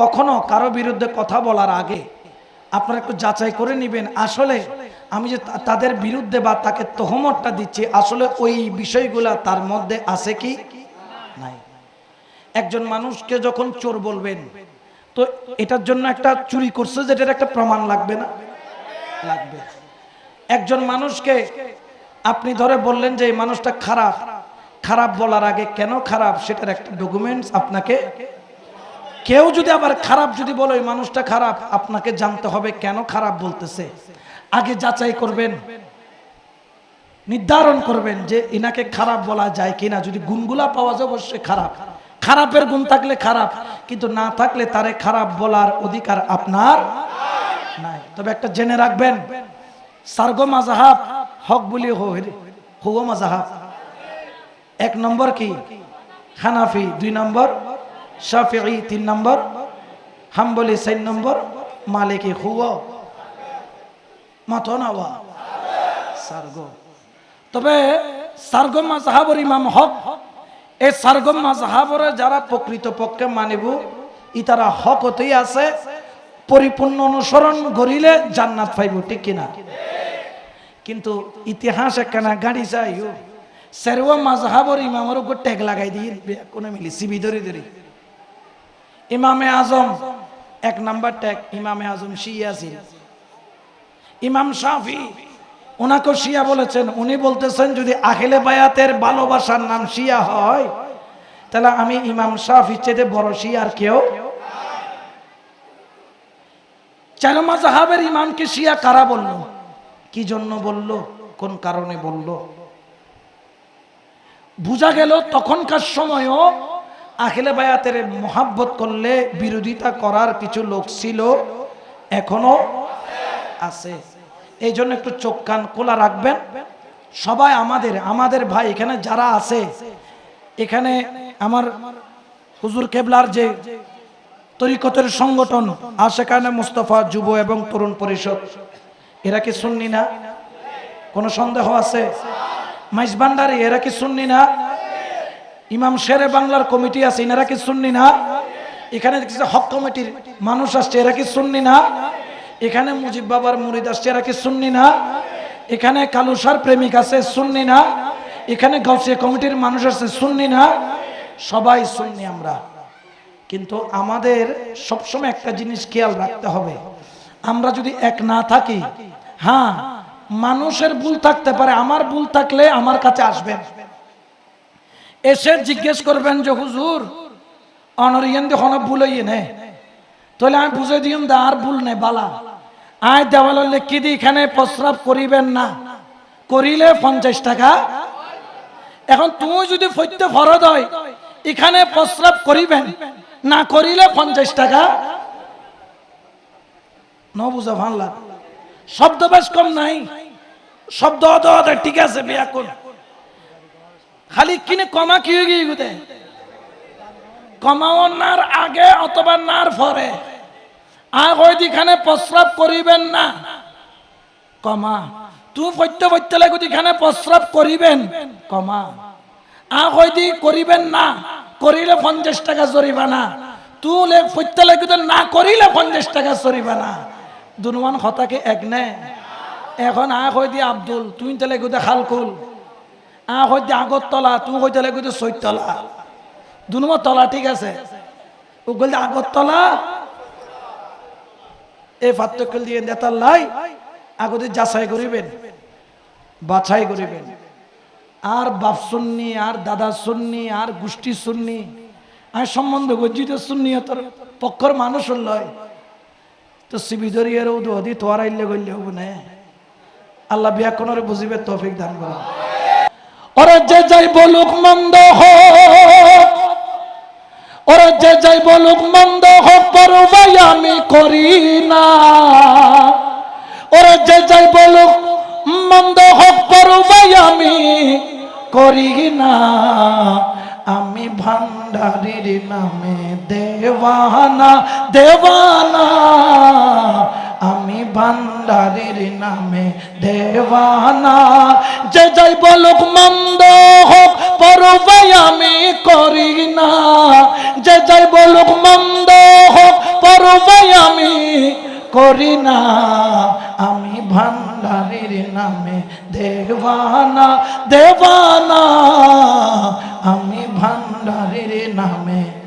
কখনো কারও বিরুদ্ধে কথা বলার আগে আপনারা একটু যাচাই করে নেবেন। আসলে আমি যে তাদের বিরুদ্ধে বা তাকে তহমতটা দিচ্ছি, আসলে ওই বিষয়গুলা তার মধ্যে আছে কি? নাই। একজন মানুষকে যখন চোর বলবেন, তো এটার জন্য একটা চুরি করছে যেটার একটা প্রমাণ লাগবে না? লাগবে। একজন মানুষকে আপনি ধরে বললেন যে এই মানুষটা খারাপ খারাপ বলার আগে কেন খারাপ? সেটার একটা ডকুমেন্টস আপনাকে কেউ যদি আবার খারাপ যদি বলে, ওই মানুষটা খারাপ, আপনাকে জানতে হবে কেন খারাপ বলতেছে? আগে যাচাই করবেন, নির্ধারণ করবেন যে ইনাকে খারাপ বলা যায় কিনা। যদি গুণগুলা পাওয়া যায় অবশ্যই খারাপ। খারাপের গুণ থাকলে খারাপ, কিন্তু না থাকলে তারে খারাপ বলার অধিকার আপনার নাই। তবে একটা জেনে রাখবেন, সার্গ মাজাহাব হক বলি হো মাজাহাব এক নম্বর কি? হানাফি। দুই নম্বর শাফিঈ তিন নম্বর, হাম্বলি চার নম্বর, মালিকি হুগো মাথো নাওয়া। সার্গ। তবে সারগম মাজাহাবর ইমাম হক, এই সারগম মাজাহাবরে যারা প্রকৃত পক্ষে মানিব ই তারা হক হতেই আছে, পরিপূর্ণ অনুসরণ করিলে জান্নাত পাইব, ঠিক কিনা? কিন্তু ইতিহাস একখানা গাড়ি চাইও সেরওয়া মাজাহাবর ইমামের উপর ট্যাগ লাগাই দিয়ে, কোনো মিলি, সিবি ধরে ধরে। ইমামে আজম, এক নাম্বার ট্যাগ, ইমামে আজম শিয়াসিন ইমাম শাফি ওনাকে শিয়া বলেছেন, উনি বলতেছেন, যদি আখিলে বায়াতের ভালোবাসার নাম শিয়া হয়, তাহলে আমি ইমাম শাফি চেয়ে বড় শিয়ার কেউ চার মাজাহাবের ইমামকে শিয়া কারা বলল? কি জন্য বলল? কোন কারণে বলল? বুঝা গেল তখনকার সময়ও আখিলে বায়াতের মোহাব্বত করলে বিরোধিতা করার কিছু লোক ছিল, এখনও আছে। এই জন্য একটু চোখ কান খোলা রাখবেন। সবাই আমাদের আমাদের ভাই এখানে যারা আছে, এখানে আমার হুজুর কেবলার যে তরিকতের সংগঠন, আশেখানে মুস্তফা যুব এবং তরুণ পরিষদ, এরা কি শুননি না? কোনো সন্দেহ আছে? মাইজ ভান্ডারি এরা কি শুননি না? ইমাম শেরে বাংলার কমিটি আছে, এনারা কি শুননি না? এখানে দেখছি হক কমিটির মানুষ আসছে, এরা কি শুননি না? এখানে মুজিব বাবার মুরিদ আসছে, এরা কি শুননি না? এখানে কালুসার প্রেমিক আছে শুননি না? এখানে গাউসিয়া কমিটির মানুষ আছে শুননি না? সবাই শুননি আমরা। কিন্তু আমাদের সবসময় একটা জিনিস খেয়াল রাখতে হবে। আমরা যদি এক না থাকি হ্যাঁ মানুষের ভুল থাকতে পারে, আমার ভুল থাকলে আমার কাছে আসবেন। এসে জিজ্ঞেস করবেন যে, হুজুর অনরিয়েন দেখুন ভুল হইয়ে নে। তাহলে আমি বুঝে দিম দা আর ভুল নেই বালা। আয় দেওয়াল লিখি দি এখানে প্রস্রাব করিবেন না। করিলে পঞ্চাশ টাকা। এখন তুমি যদি ফৈত্য ফরদ হয়, এখানে প্রস্রাব করিবেন। না করিলে পঞ্চাশ টাকা। ন বুঝা ভাঙলা শব্দ বেশ কম নাই। শব্দ ঠিক আছে, বিয়া কোন খালি কিনে কমা কি হয়ে গিয়ে গুদে কমাও নার আগে অথবা নার পরে। আগ ওইদিখানে প্রস্রাব করিবেন না। কমা। তুই ফৈত্য ফৈত্য লাগুদিখানে প্রস্রাব করিবেন। কমা। আগ ওইদি করিবেন না। করিলে পঞ্চাশ টাকা জরিমানা। তুই ফৈত্য লাগুতে না করিলে পঞ্চাশ টাকা জরিমানা। দুনুমান হতাকে এক নে। এখন আগ হই দি আব্দুল, তুই তেলে গুদে খালকুল। আ হইতে আগত তলা তুই হইতে লাগতে চৈতলা দুনুমা তলা ঠিক আছে। ও বলতে আগত তলা? এই পার্থক্য দিয়ে নেতার লাই, আগতে যাচাই করিবেন, বাছাই করিবেন। আর বাপ শুননি আর দাদা শুননি আর গোষ্ঠী শুননি আর সম্বন্ধ গজ্জিত শুননি তোর পক্ষর মানুষ লয়। তো শিবিদরিয়ার উদি তোয়ার আইলে গইলে হব না। আল্লাহ ব্যাকরণের বুঝিবে তৌফিক দান করা ওরে যে যাই বলুক মন্দ হোক, ওরে যে যাই বলুক মন্দ হোক, পরবাই আমি করি না। ওরে যে যাই বলুক মন্দ হোক, পরবাই আমি করি না। আমি ভান্ডারির নামে দেওয়ানা দেওয়ানা। আমি ভান্ডারের নামে দেওয়ানা। যে যাই বলুক মন্দ হোক পরবাই আমি করি না। যে যাই বলুক মন্দ হোক পরবাই আমি করি না। আমি ভান্ডারের নামে দেওয়ানা দেওয়ানা। আমি ভান্ডারের নামে